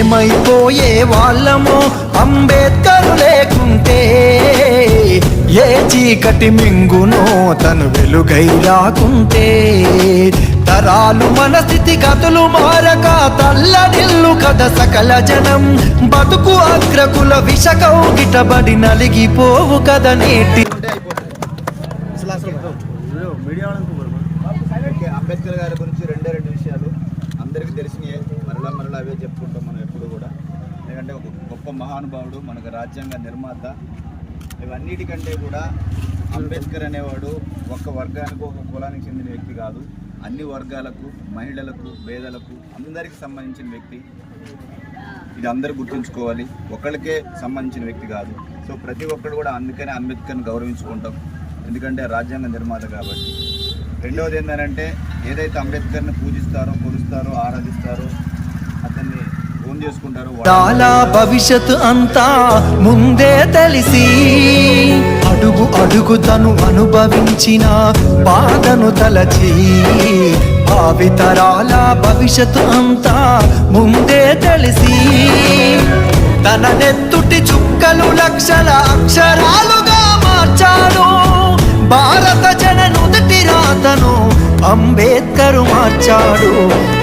ఏమైపోయే వాళ్ళమో అంబేద్కర్ లేకుంటే ఏ చీకటి మింగునో తను వెలుగై రాకుంటే. తరాలు మన స్థితి గతులు మారక తల్లడిల్లు కథ సకల జనం. బతుకు అగ్రకుల విషకౌ గిటబడి నలిగిపోవు కథ నేటి. అంబేద్కర్ గారి గురించి రెండే రెండు విషయాలు అందరికీ తెలిసినాయి. మరలా మరలా అవే చెప్పుకుంటాం మనం ఎప్పుడు కూడా. ఎందుకంటే ఒక గొప్ప మహానుభావుడు మనకు రాజ్యాంగ నిర్మాత. ఇవన్నిటికంటే కూడా అంబేద్కర్ అనేవాడు ఒక్క వర్గానికి ఒక కులానికి చెందిన వ్యక్తి కాదు. అన్ని వర్గాలకు మహిళలకు పేదలకు అందరికీ సంబంధించిన వ్యక్తి. ఇది అందరూ గుర్తుంచుకోవాలి. ఒకళ్ళకే సంబంధించిన వ్యక్తి కాదు. సో ప్రతి ఒక్కరు కూడా అందుకనే అంబేద్కర్ని గౌరవించుకుంటాం. ఎందుకంటే రాజ్యాంగ నిర్మాత కాబట్టి. రెండవది ఏంటంటే ఏదైతే అంబేద్కర్ని పూజిస్తారో కొలుస్తారో ఆరాధిస్తారో అతన్ని ఓన్ చేసుకుంటారో వాళ్ళ- చాలా భవిష్యత్ అంతా ముందే తెలిసి అడుగు అడుగు తను అనుభవించిన బాధను తలచి భావితరాల భవిష్యత్తు అంతా ముందే తెలిసి తన నెత్తుటి చుక్కలు లక్షల అక్షరాలుగా మార్చాడు. భారత జన నుదటి రాతను అంబేద్కర్ మార్చాడు.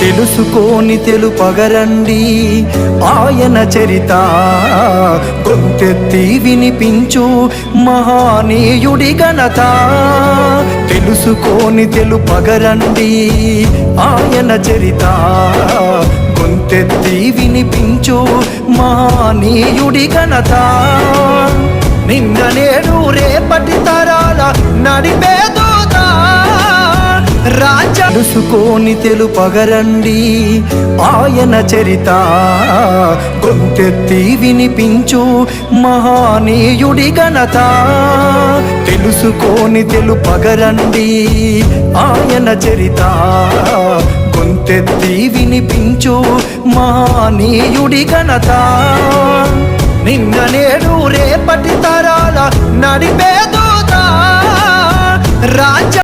తెలుసుకోని తెలుపగరండి. ఆయన చరిత గొంతెత్తి వినిపించు మహానీయుడి ఘనత. తెలుసుకోని తెలుపగరండి. ఆయన చరిత గొంతెత్తి వినిపించు మహానీయుడి ఘనత. నిన్న నేడు రేపటి తరాల నడిపేద తెలుసుకోని తెలుపగరండి. ఆయన చరిత గొంతెత్తి వినిపించు మహానీయుడి ఘనత. తెలుసుకోని తెలుపగరండి. ఆయన చరిత గొంతెత్తి వినిపించు మహానీయుడి ఘనత. నిన్న నేడు రేపటి తరాల నడిపేదోదా రాజ